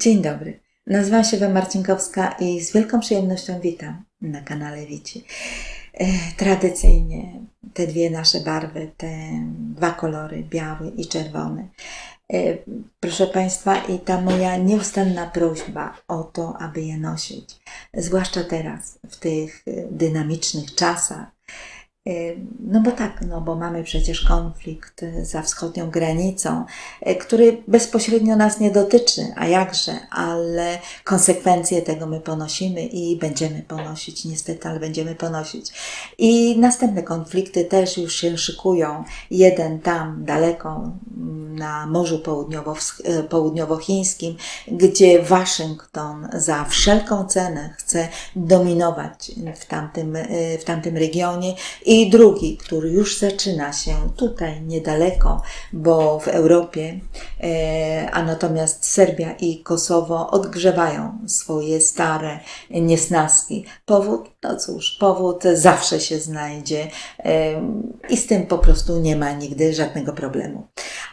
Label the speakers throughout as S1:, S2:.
S1: Dzień dobry. Nazywam się Ewa Marcinkowska i z wielką przyjemnością witam na kanale Wici. E, Tradycyjnie te dwie nasze barwy, te dwa kolory, biały i czerwony. E, Proszę Państwa, i ta moja nieustanna prośba o to, aby je nosić, zwłaszcza teraz, w tych e, dynamicznych czasach, No bo tak, no bo mamy przecież konflikt za wschodnią granicą, e, który bezpośrednio nas nie dotyczy, a jakże, ale konsekwencje tego my ponosimy i będziemy ponosić, niestety, ale będziemy ponosić. I następne konflikty też już się szykują. Jeden tam daleko mm, na Morzu Południowo, Południowochińskim, gdzie Waszyngton za wszelką cenę chce dominować w tamtym, w tamtym regionie i drugi, który już zaczyna się tutaj niedaleko, bo w Europie, e, a natomiast Serbia i Kosowo odgrzewają swoje stare niesnaski. Powód? No cóż, powód zawsze się znajdzie e, i z tym po prostu nie ma nigdy żadnego problemu.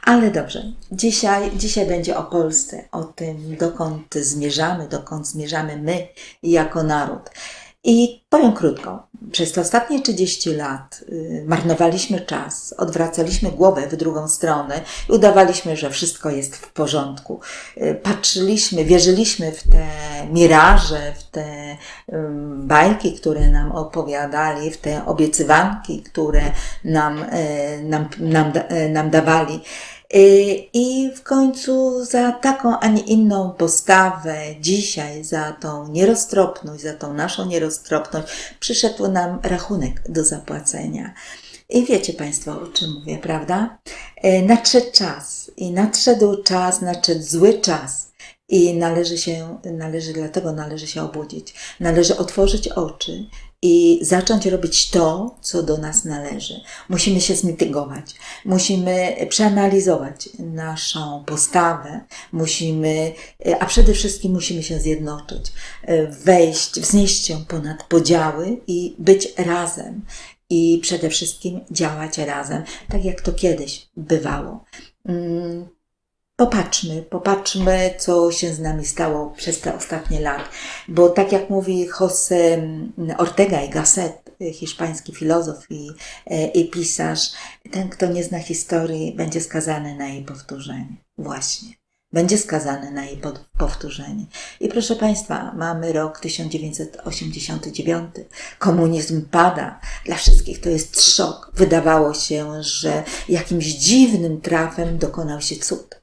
S1: Ale dobrze, dzisiaj, dzisiaj będzie o Polsce, o tym, dokąd zmierzamy, dokąd zmierzamy my jako naród. I powiem krótko, przez te ostatnie 30 lat y, marnowaliśmy czas, odwracaliśmy głowę w drugą stronę i udawaliśmy, że wszystko jest w porządku. Y, Patrzyliśmy, wierzyliśmy w te miraże, w te bajki, które nam opowiadali, w te obiecywanki, które nam, y, nam, nam, nam dawali. Y, I w końcu za taką, a nie inną postawę dzisiaj, za tą nieroztropność, za tą naszą nieroztropność, przyszedł nam rachunek do zapłacenia. I wiecie Państwo, o czym mówię, prawda? Y, Nadszedł czas i nadszedł czas, nadszedł zły czas. I należy się, należy, dlatego należy się obudzić. Należy otworzyć oczy i zacząć robić to, co do nas należy. Musimy się zmitygować, musimy przeanalizować naszą postawę, musimy, a przede wszystkim musimy się zjednoczyć, wejść, wznieść się ponad podziały i być razem. I przede wszystkim działać razem, tak jak to kiedyś bywało. Mm, Popatrzmy, popatrzmy, co się z nami stało przez te ostatnie lata. Bo tak jak mówi José Ortega y Gasset, hiszpański filozof i, e, i pisarz, ten, kto nie zna historii, będzie skazany na jej powtórzenie. Właśnie. Będzie skazany na jej powtórzenie. I proszę Państwa, mamy rok 1989. Komunizm pada. Dla wszystkich to jest szok. Wydawało się, że jakimś dziwnym trafem dokonał się cud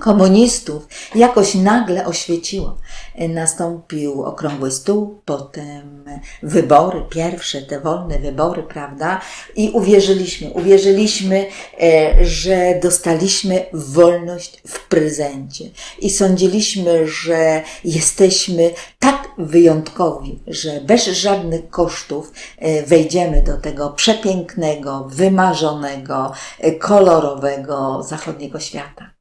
S1: komunistów jakoś nagle oświeciło. Nastąpił okrągły stół, potem wybory, pierwsze te wolne wybory, prawda? I uwierzyliśmy, uwierzyliśmy, e, że dostaliśmy wolność w prezencie. I sądziliśmy, że jesteśmy tak wyjątkowi, że bez żadnych kosztów e, wejdziemy do tego przepięknego, wymarzonego, e, kolorowego zachodniego świata.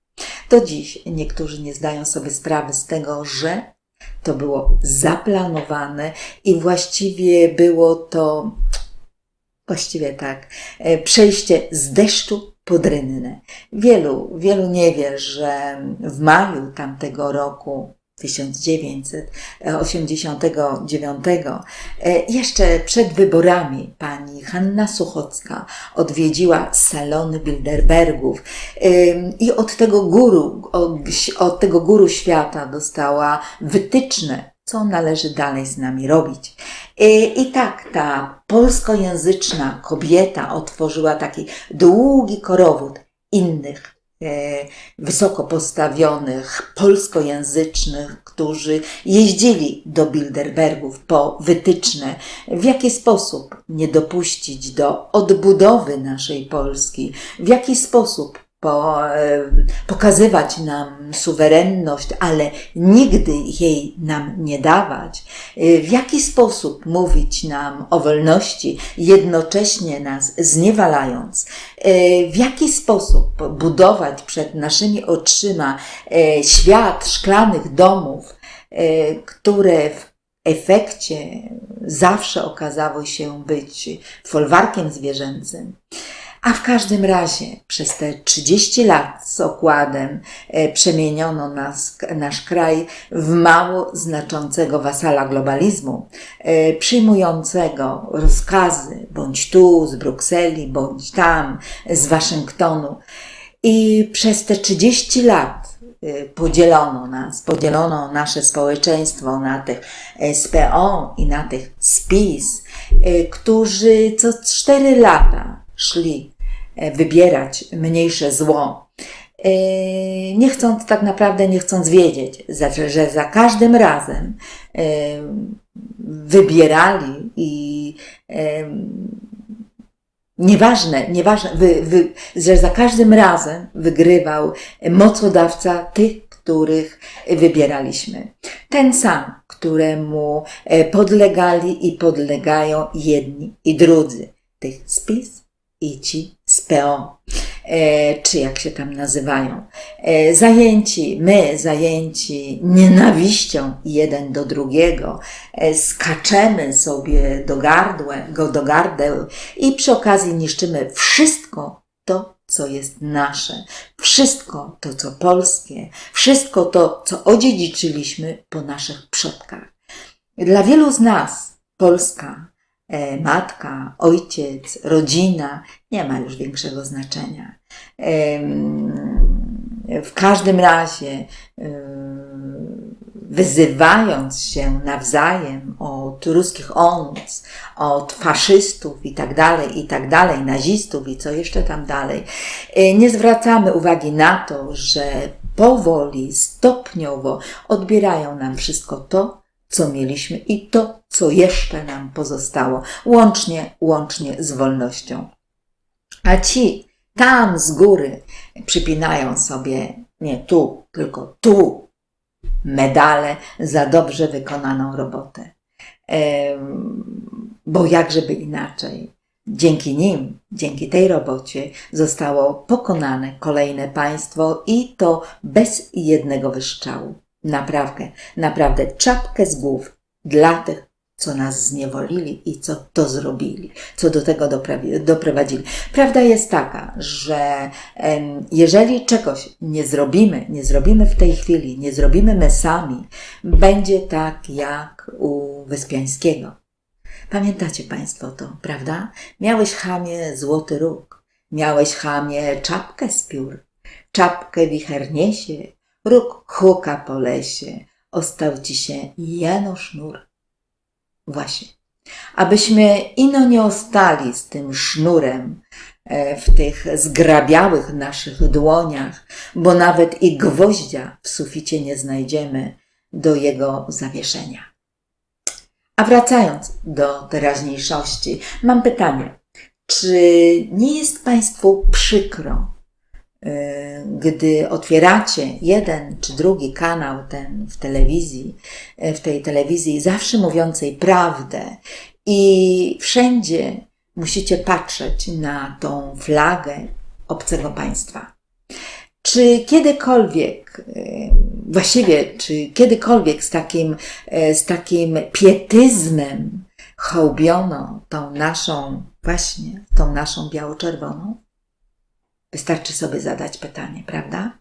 S1: Do dziś niektórzy nie zdają sobie sprawy z tego, że to było zaplanowane i właściwie było to, właściwie tak, e, przejście z deszczu pod rynnę. Wielu, wielu nie wie, że w maju tamtego roku 1989, e, jeszcze przed wyborami pani Hanna Suchocka odwiedziła salony Bilderbergów i od tego guru, od, tego guru świata dostała wytyczne, co należy dalej z nami robić. I, I tak ta polskojęzyczna kobieta otworzyła taki długi korowód innych e, wysoko postawionych, polskojęzycznych, którzy jeździli do Bilderbergów po wytyczne, w jaki sposób nie dopuścić do odbudowy naszej Polski, w jaki sposób po, e, pokazywać nam suwerenność, ale nigdy jej nam nie dawać, e, w jaki sposób mówić nam o wolności, jednocześnie nas zniewalając, e, w jaki sposób budować przed naszymi oczyma świat szklanych domów, które w efekcie zawsze okazało się być folwarkiem zwierzęcym. A w każdym razie przez te 30 lat z okładem e, przemieniono nas, nasz kraj w mało znaczącego wasala globalizmu, e, przyjmującego rozkazy bądź tu z Brukseli, bądź tam z Waszyngtonu. I przez te 30 lat e, podzielono nas, podzielono nasze społeczeństwo na tych SPO i na tych SPIS, którzy co 4 lata szli wybierać mniejsze zło, e, nie chcąc tak naprawdę, nie chcąc wiedzieć, że za każdym razem e, wybierali i nieważne, nieważne wy, wy, że za każdym razem wygrywał mocodawca tych, których wybieraliśmy. Ten sam, któremu podlegali i podlegają jedni i drudzy. Tych spis i ci z PO, e, czy jak się tam nazywają, e, zajęci, my zajęci nienawiścią jeden do drugiego, e, skaczemy sobie do gardła, go do gardeł i przy okazji niszczymy wszystko to, co jest nasze, wszystko to, co polskie, wszystko to, co odziedziczyliśmy po naszych przodkach. Dla wielu z nas Polska matka, ojciec, rodzina nie ma już większego znaczenia. W każdym razie, e, wyzywając się nawzajem od ruskich onc, od faszystów i tak dalej, i tak dalej, nazistów i co jeszcze tam dalej, e, nie zwracamy uwagi na to, że powoli, stopniowo odbierają nam wszystko to, co mieliśmy i to, co jeszcze nam pozostało, łącznie, łącznie z wolnością. A ci tam z góry przypinają sobie nie tu, tylko tu medale za dobrze wykonaną robotę. Bo jakżeby inaczej, dzięki nim, dzięki tej robocie zostało pokonane kolejne państwo i to bez jednego wyszczału. Naprawdę, naprawdę czapkę z głów dla tych, co nas zniewolili i co to zrobili, co do tego doprowadzili. Prawda jest taka, że jeżeli czegoś nie zrobimy, nie zrobimy w tej chwili, nie zrobimy my sami, będzie tak jak u Wyspiańskiego. Pamiętacie Państwo to, prawda? Miałeś chamie złoty róg, miałeś chamie czapkę z piór, czapkę wicherniesie, róg huka po lesie, ostał ci się jeno sznur. Właśnie. Abyśmy ino nie ostali z tym sznurem e, w tych zgrabiałych naszych dłoniach, bo nawet i gwoździa w suficie nie znajdziemy do jego zawieszenia. A wracając do teraźniejszości, mam pytanie. Czy nie jest Państwu przykro, gdy otwieracie jeden czy drugi kanał ten w telewizji, e, w tej telewizji zawsze mówiącej prawdę i wszędzie musicie patrzeć na tą flagę obcego państwa. Czy kiedykolwiek, e, właściwie, czy kiedykolwiek z takim, z takim pietyzmem hołbiono tą naszą, właśnie tą naszą biało-czerwoną? Wystarczy sobie zadać pytanie, prawda?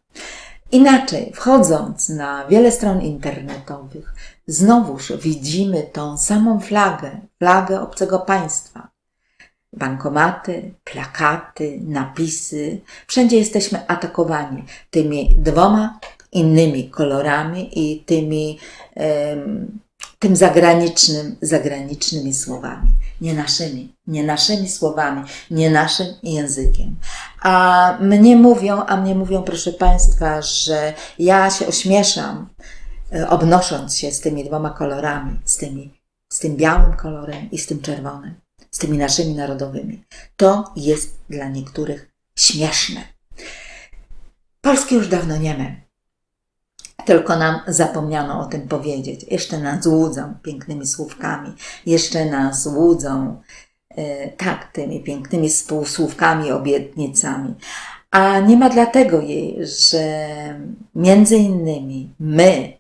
S1: Inaczej, wchodząc na wiele stron internetowych, znowuż widzimy tą samą flagę, flagę obcego państwa. Bankomaty, plakaty, napisy, wszędzie jesteśmy atakowani tymi dwoma innymi kolorami i tymi tym zagranicznym, zagranicznymi słowami, nie naszymi, nie naszymi słowami, nie naszym językiem. A mnie mówią, a mnie mówią, proszę Państwa, że ja się ośmieszam, e, obnosząc się z tymi dwoma kolorami, z, tymi, z tym białym kolorem i z tym czerwonym, z tymi naszymi narodowymi. To jest dla niektórych śmieszne. Polski już dawno nie ma. Tylko nam zapomniano o tym powiedzieć. Jeszcze nas łudzą pięknymi słówkami, jeszcze nas łudzą e, tak tymi pięknymi słówkami, obietnicami. A nie ma dlatego jej, że między innymi my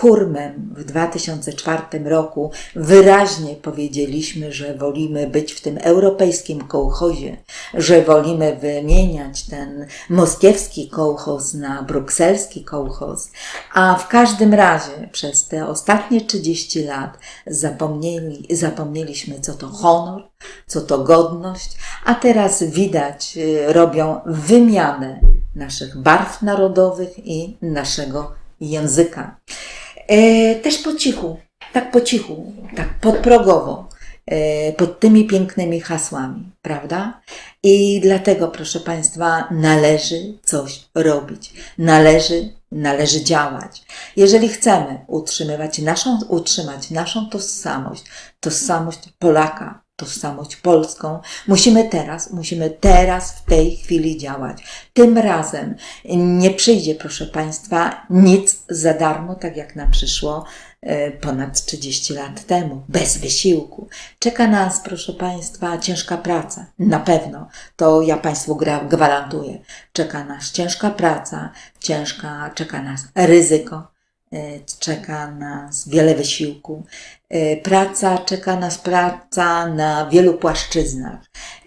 S1: Hurmem w 2004 roku wyraźnie powiedzieliśmy, że wolimy być w tym europejskim kołchozie, że wolimy wymieniać ten moskiewski kołchoz na brukselski kołchoz, a w każdym razie przez te ostatnie 30 lat zapomnieli, zapomnieliśmy, co to honor, co to godność, a teraz widać, y, robią wymianę naszych barw narodowych i naszego języka. E, też po cichu, tak po cichu, tak podprogowo, e, pod tymi pięknymi hasłami, prawda? I dlatego, proszę Państwa, należy coś robić, należy, należy działać. Jeżeli chcemy utrzymywać naszą, utrzymać naszą tożsamość, tożsamość Polaka, tożsamość polską. Musimy teraz, musimy teraz w tej chwili działać. Tym razem nie przyjdzie, proszę Państwa, nic za darmo, tak jak nam przyszło e, ponad 30 lat temu, bez wysiłku. Czeka nas, proszę Państwa, ciężka praca. Na pewno, to ja Państwu gwarantuję. Czeka nas ciężka praca, ciężka, czeka nas ryzyko, czeka nas wiele wysiłku. E, Praca, czeka nas praca na wielu płaszczyznach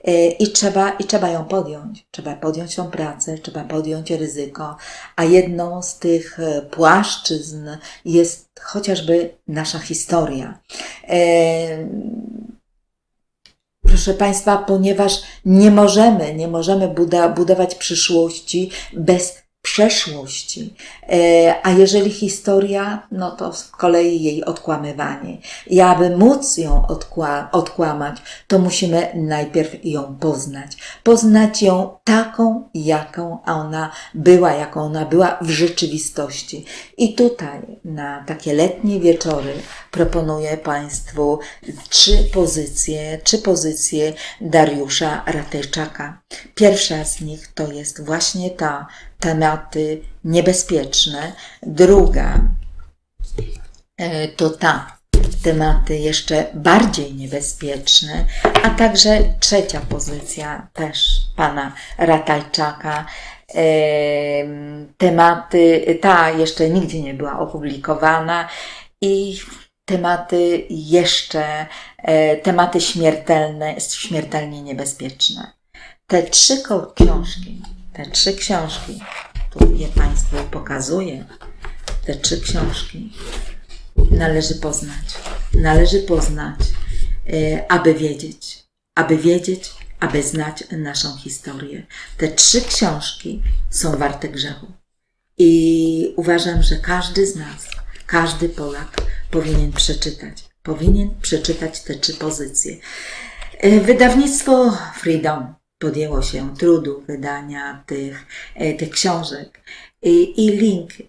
S1: E, i trzeba, i trzeba ją podjąć. Trzeba podjąć tą pracę, trzeba podjąć ryzyko, a jedną z tych e, płaszczyzn jest chociażby nasza historia. E, Proszę Państwa, ponieważ nie możemy, nie możemy budować przyszłości bez przeszłości. E, A jeżeli historia, no to z kolei jej odkłamywanie. I aby móc ją odkła, odkłamać, to musimy najpierw ją poznać. Poznać ją taką, jaką ona była, jaką ona była w rzeczywistości. I tutaj na takie letnie wieczory proponuję Państwu trzy pozycje, trzy pozycje Dariusza Ratejczaka. Pierwsza z nich to jest właśnie ta tematy niebezpieczne. Druga e, to ta tematy jeszcze bardziej niebezpieczne, a także trzecia pozycja też pana Ratajczaka. Em, Tematy, ta jeszcze nigdzie nie była opublikowana i tematy jeszcze, e, tematy śmiertelne, śmiertelnie niebezpieczne. Te trzy książki, te trzy książki, tu je Państwu pokazuję, te trzy książki należy poznać. Należy poznać, e, aby wiedzieć, aby wiedzieć, aby znać naszą historię. Te trzy książki są warte grzechu. I uważam, że każdy z nas, każdy Polak powinien przeczytać. Powinien przeczytać te trzy pozycje. E, Wydawnictwo Freedom podjęło się trudu wydania tych, e, tych książek i, i link e,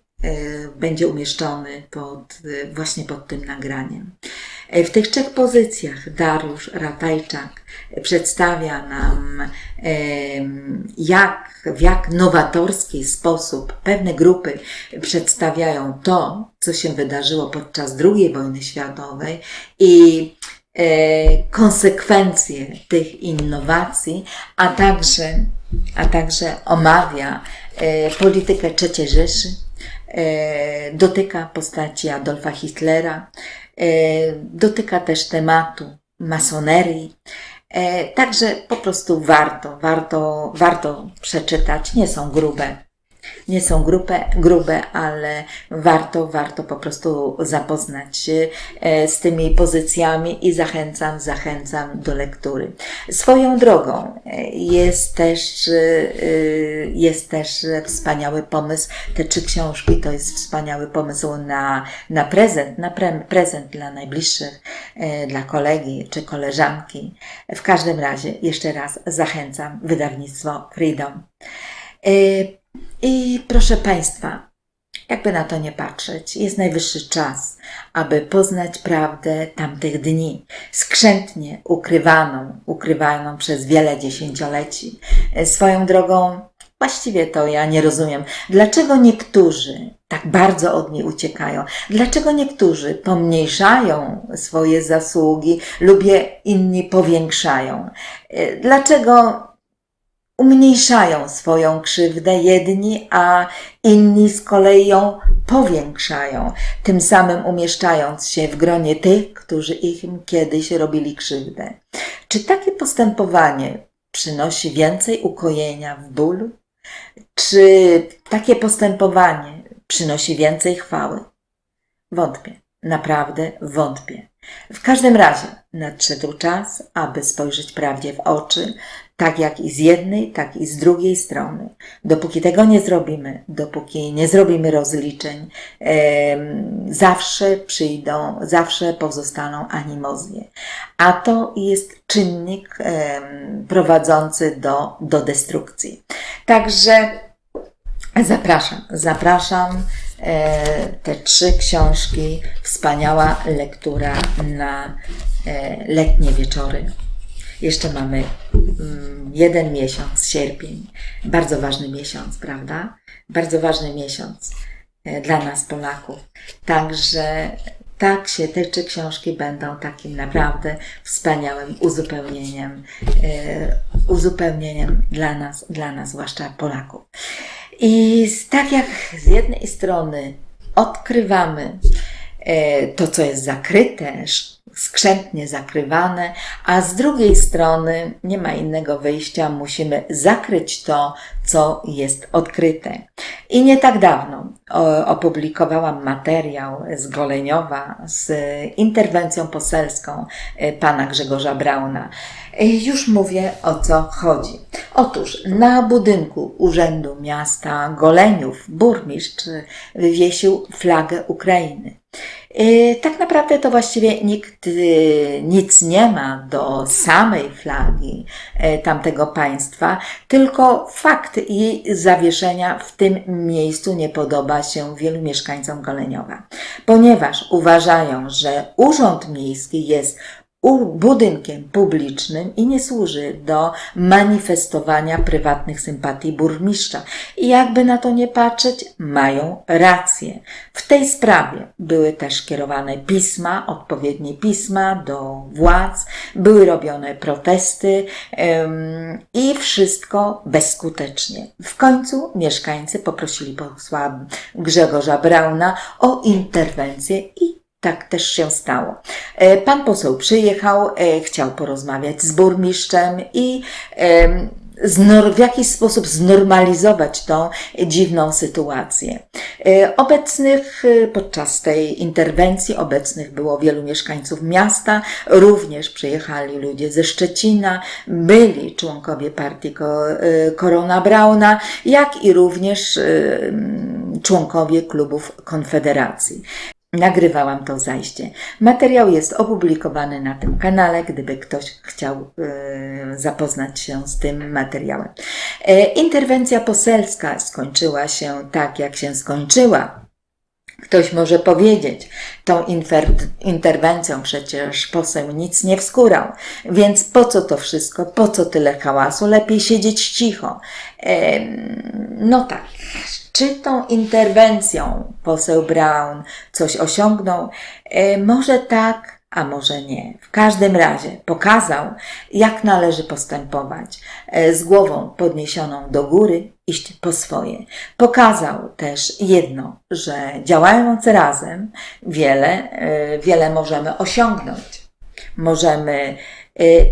S1: będzie umieszczony pod, właśnie pod tym nagraniem. E, W tych trzech pozycjach Dariusz Ratajczak przedstawia nam, jak, w jak nowatorski sposób pewne grupy przedstawiają to, co się wydarzyło podczas II wojny światowej i konsekwencje tych innowacji, a także, a także omawia e, politykę III Rzeszy, e, dotyka postaci Adolfa Hitlera, e, dotyka też tematu masonerii. E, Także po prostu warto, warto, warto przeczytać. Nie są grube, nie są grube, grube, ale warto, warto po prostu zapoznać się e, z tymi pozycjami i zachęcam, zachęcam do lektury. Swoją drogą e, jest też, e, jest też wspaniały pomysł. Te trzy książki to jest wspaniały pomysł na, na prezent, na pre, prezent dla najbliższych, dla kolegi czy koleżanki. W każdym razie jeszcze raz zachęcam wydawnictwo Freedom. I proszę Państwa, jakby na to nie patrzeć, jest najwyższy czas, aby poznać prawdę tamtych dni, skrzętnie ukrywaną, ukrywaną przez wiele dziesięcioleci. Swoją drogą, właściwie to ja nie rozumiem, dlaczego niektórzy tak bardzo od niej uciekają, dlaczego niektórzy pomniejszają swoje zasługi lub je inni powiększają, dlaczego umniejszają swoją krzywdę jedni, a inni z kolei ją powiększają, tym samym umieszczając się w gronie tych, którzy im kiedyś robili krzywdę. Czy takie postępowanie przynosi więcej ukojenia w bólu? Czy takie postępowanie przynosi więcej chwały? Wątpię, naprawdę wątpię. W każdym razie nadszedł czas, aby spojrzeć prawdzie w oczy, tak jak i z jednej, tak i z drugiej strony. Dopóki tego nie zrobimy, dopóki nie zrobimy rozliczeń, zawsze przyjdą, zawsze pozostaną animozje. A to jest czynnik prowadzący do, do destrukcji. Także zapraszam, zapraszam e, te trzy książki. Wspaniała lektura na e, letnie wieczory. Jeszcze mamy mm, jeden miesiąc, sierpień. Bardzo ważny miesiąc, prawda? Bardzo ważny miesiąc e, dla nas, Polaków. Także tak się te trzy książki będą takim naprawdę wspaniałym uzupełnieniem, e, uzupełnieniem dla nas, dla nas, zwłaszcza Polaków. I tak jak z jednej strony odkrywamy e, to, co jest zakryte, skrzętnie zakrywane, a z drugiej strony nie ma innego wyjścia, musimy zakryć to, co jest odkryte. I nie tak dawno opublikowałam materiał z Goleniowa z interwencją poselską e, pana Grzegorza Brauna. E, Już mówię o co chodzi. Otóż na budynku Urzędu Miasta Goleniów burmistrz wywiesił flagę Ukrainy. E, Tak naprawdę to właściwie nikt e, nic nie ma do samej flagi e, tamtego państwa, tylko fakt jej zawieszenia w tym miejscu nie podoba się wielu mieszkańcom Goleniowa, ponieważ uważają, że Urząd Miejski jest budynkiem publicznym i nie służy do manifestowania prywatnych sympatii burmistrza. I jakby na to nie patrzeć, mają rację. W tej sprawie były też kierowane pisma, odpowiednie pisma do władz, były robione protesty em, i wszystko bezskutecznie. W końcu mieszkańcy poprosili posła Grzegorza Brauna o interwencję i tak też się stało. E, Pan poseł przyjechał, e, chciał porozmawiać z burmistrzem i w jakiś sposób znormalizować tą dziwną sytuację. E, Obecnych podczas tej interwencji obecnych było wielu mieszkańców miasta, również przyjechali ludzie ze Szczecina, byli członkowie partii Ko- Korona Brauna, jak i również członkowie klubów Konfederacji. Nagrywałam to zajście. Materiał jest opublikowany na tym kanale, gdyby ktoś chciał e, zapoznać się z tym materiałem. E, interwencja poselska skończyła się tak, jak się skończyła. Ktoś może powiedzieć, tą interwencją przecież poseł nic nie wskórał, więc po co to wszystko, po co tyle hałasu, lepiej siedzieć cicho. Em, no tak, czy tą interwencją poseł Brown coś osiągnął? E, może tak, a może nie. W każdym razie pokazał, jak należy postępować e, z głową podniesioną do góry, iść po swoje. Pokazał też jedno, że działając razem, wiele, e, wiele możemy osiągnąć. Możemy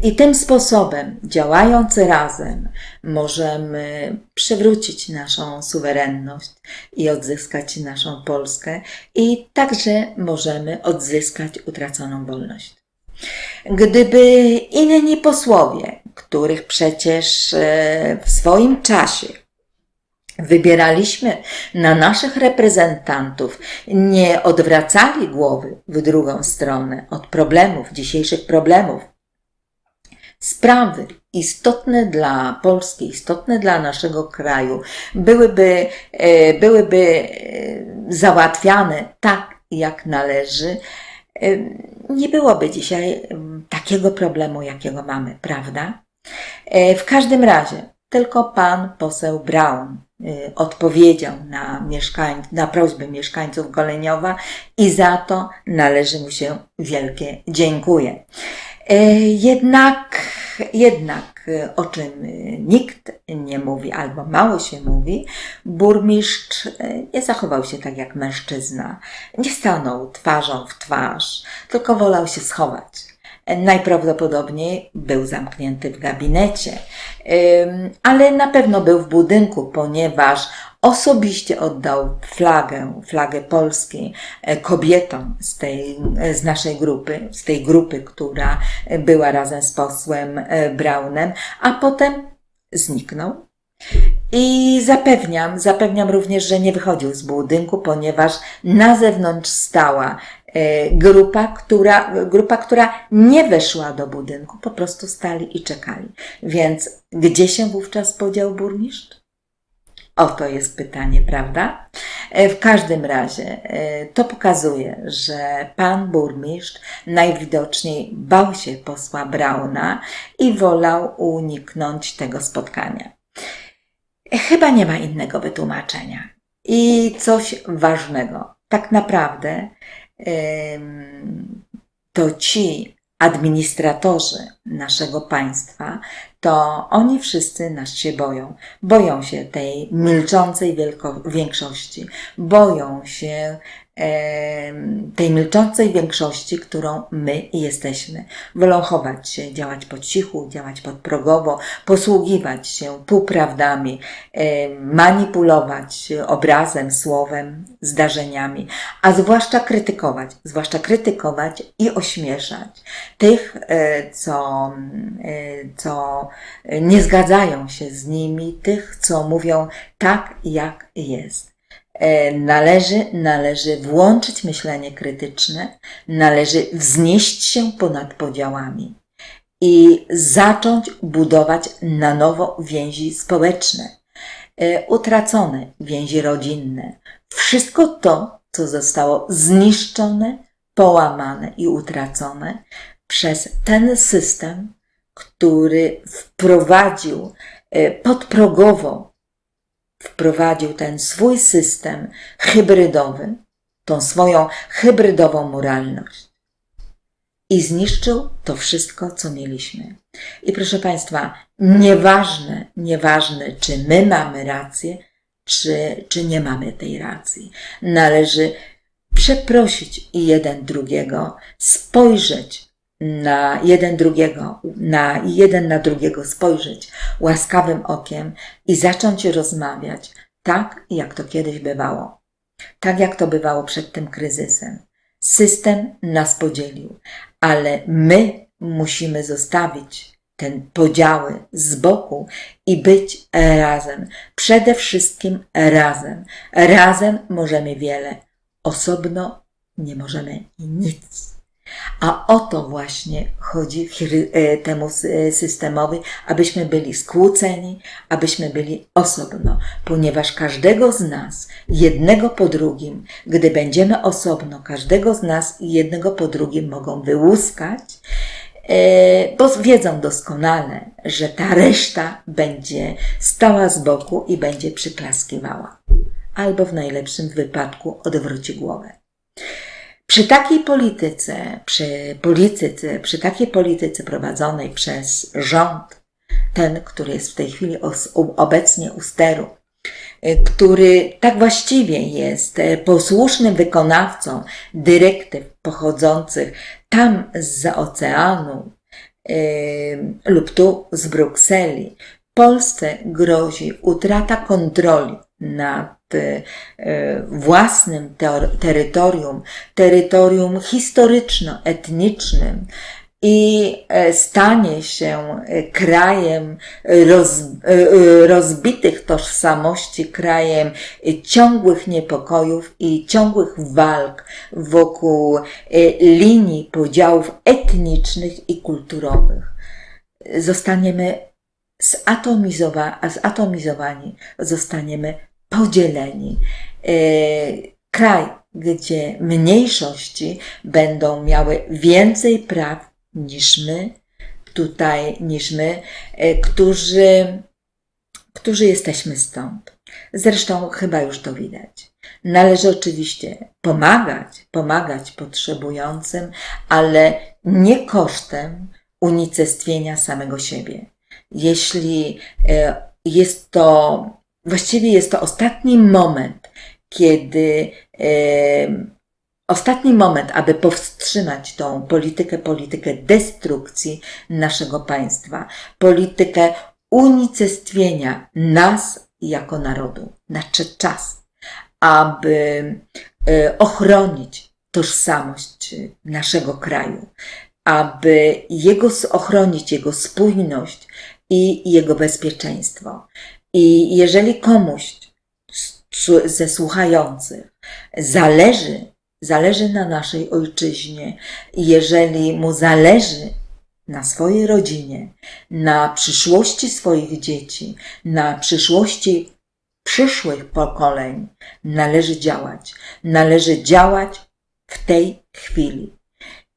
S1: i tym sposobem, działając razem, możemy przywrócić naszą suwerenność i odzyskać naszą Polskę, i także możemy odzyskać utraconą wolność. Gdyby inni posłowie, których przecież e, w swoim czasie wybieraliśmy na naszych reprezentantów, nie odwracali głowy w drugą stronę od problemów, dzisiejszych problemów, sprawy istotne dla Polski, istotne dla naszego kraju, byłyby, e, byłyby e, załatwiane tak, jak należy, e, nie byłoby dzisiaj em, takiego problemu, jakiego mamy, prawda? W każdym razie, tylko pan poseł Braun odpowiedział na, mieszkań, na prośby mieszkańców Goleniowa i za to należy mu się wielkie dziękuję. E, Jednak, jednak y, o czym y, nikt nie mówi albo mało się mówi, burmistrz nie zachował się tak jak mężczyzna. Nie stanął twarzą w twarz, tylko wolał się schować. Najprawdopodobniej był zamknięty w gabinecie, ale na pewno był w budynku, ponieważ osobiście oddał flagę, flagę Polski e, kobietom z tej, e, z naszej grupy, z tej grupy, która była razem z posłem e, Braunem, a potem zniknął. I zapewniam, zapewniam również, że nie wychodził z budynku, ponieważ na zewnątrz stała grupa, która, grupa, która nie weszła do budynku, po prostu stali i czekali. Więc gdzie się wówczas podział burmistrz? Oto jest pytanie, prawda? E, W każdym razie e, to pokazuje, że pan burmistrz najwidoczniej bał się posła Brauna i wolał uniknąć tego spotkania. Chyba nie ma innego wytłumaczenia. I coś ważnego. Tak naprawdę to ci administratorzy naszego państwa, to oni wszyscy nas się boją. Boją się tej milczącej większości. Boją się tej milczącej większości, którą my jesteśmy. Wolą chować się, działać po cichu, działać podprogowo, posługiwać się półprawdami, manipulować obrazem, słowem, zdarzeniami, a zwłaszcza krytykować, zwłaszcza krytykować i ośmieszać tych, e, co, e, co nie zgadzają się z nimi, tych, co mówią tak, jak jest. E, Należy, należy włączyć myślenie krytyczne, należy wznieść się ponad podziałami i zacząć budować na nowo więzi społeczne, e, utracone więzi rodzinne. Wszystko to, co zostało zniszczone, połamane i utracone przez ten system, który wprowadził e, podprogowo wprowadził ten swój system hybrydowy, tą swoją hybrydową moralność i zniszczył to wszystko, co mieliśmy. I proszę Państwa, nieważne, nieważne, czy my mamy rację, czy, czy nie mamy tej racji. Należy przeprosić jeden drugiego, spojrzeć na jeden drugiego, na jeden na drugiego spojrzeć łaskawym okiem i zacząć rozmawiać tak, jak to kiedyś bywało. Tak, jak to bywało przed tym kryzysem. System nas podzielił, ale my musimy zostawić ten podziały z boku i być razem. Przede wszystkim razem. Razem możemy wiele. Osobno nie możemy nic. A o to właśnie chodzi e, temu sy- systemowi, abyśmy byli skłóceni, abyśmy byli osobno, ponieważ każdego z nas, jednego po drugim, gdy będziemy osobno, każdego z nas jednego po drugim mogą wyłuskać, e, bo wiedzą doskonale, że ta reszta będzie stała z boku i będzie przyklaskiwała. Albo w najlepszym wypadku odwróci głowę. Przy takiej polityce, przy polityce, przy takiej polityce prowadzonej przez rząd, ten, który jest w tej chwili obecnie u steru, y, który tak właściwie jest e, posłusznym wykonawcą dyrektyw pochodzących tam z oceanu y, lub tu z Brukseli, Polsce grozi utrata kontroli nad y, własnym teor- terytorium, terytorium historyczno-etnicznym i e, stanie się e, krajem roz, e, e, rozbitych tożsamości, krajem ciągłych niepokojów i ciągłych walk wokół linii podziałów etnicznych i kulturowych. Zostaniemy zatomizowa- zatomizowani, zostaniemy podzieleni. E, Kraj, gdzie mniejszości będą miały więcej praw niż my, tutaj, niż my, e, którzy, którzy jesteśmy stąd. Zresztą chyba już to widać. Należy oczywiście pomagać, pomagać potrzebującym, ale nie kosztem unicestwienia samego siebie jeśli e, jest to, właściwie jest to ostatni moment, kiedy ostatni moment, aby powstrzymać tą politykę, politykę destrukcji naszego państwa, politykę unicestwienia nas jako narodu. Nadszedł czas, aby e, ochronić tożsamość naszego kraju, aby jego, ochronić jego spójność i jego bezpieczeństwo. I jeżeli komuś ze słuchających zależy, zależy na naszej ojczyźnie, jeżeli mu zależy na swojej rodzinie, na przyszłości swoich dzieci, na przyszłości przyszłych pokoleń, należy działać. Należy działać w tej chwili.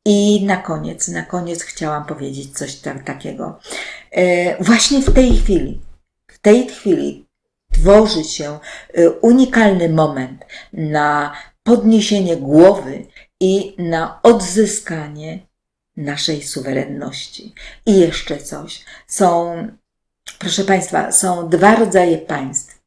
S1: I na koniec, na koniec chciałam powiedzieć coś tak, takiego. E, właśnie w tej chwili, tej chwili tworzy się e, unikalny moment na podniesienie głowy i na odzyskanie naszej suwerenności. I jeszcze coś. Są, proszę Państwa, są dwa rodzaje państw.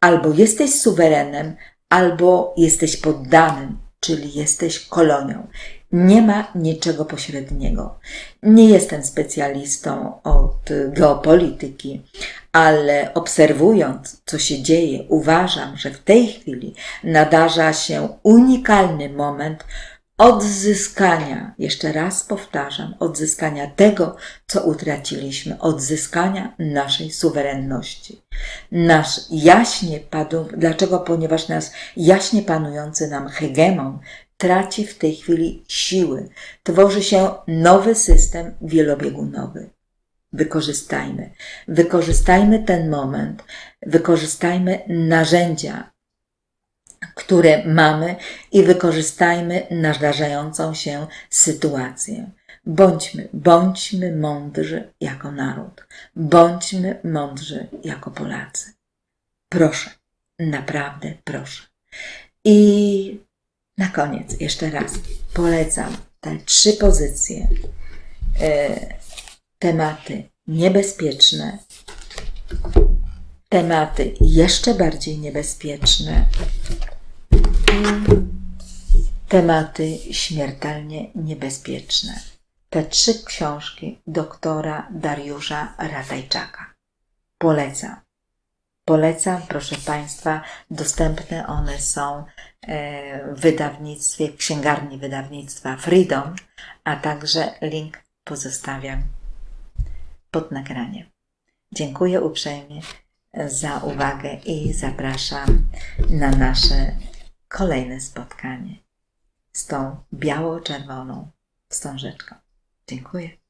S1: Albo jesteś suwerenem, albo jesteś poddanym, czyli jesteś kolonią. Nie ma niczego pośredniego. Nie jestem specjalistą od geopolityki, ale obserwując, co się dzieje, uważam, że w tej chwili nadarza się unikalny moment odzyskania, jeszcze raz powtarzam, odzyskania tego, co utraciliśmy, odzyskania naszej suwerenności. Nasz jaśnie padł, dlaczego? Ponieważ nasz jaśnie panujący nam hegemon traci w tej chwili siły. Tworzy się nowy system wielobiegunowy. Wykorzystajmy. Wykorzystajmy ten moment, wykorzystajmy narzędzia, które mamy i wykorzystajmy nadarzającą się sytuację. Bądźmy, bądźmy mądrzy jako naród. Bądźmy mądrzy jako Polacy. Proszę, naprawdę proszę. I na koniec, jeszcze raz, polecam te trzy pozycje, e, tematy niebezpieczne, tematy jeszcze bardziej niebezpieczne tematy śmiertelnie niebezpieczne. Te trzy książki doktora Dariusza Ratajczaka. Polecam. Polecam, proszę Państwa, dostępne one są e, w wydawnictwie, w księgarni wydawnictwa Freedom, a także link pozostawiam pod nagraniem. Dziękuję uprzejmie za uwagę i zapraszam na nasze kolejne spotkanie z tą biało-czerwoną wstążeczką. Dziękuję.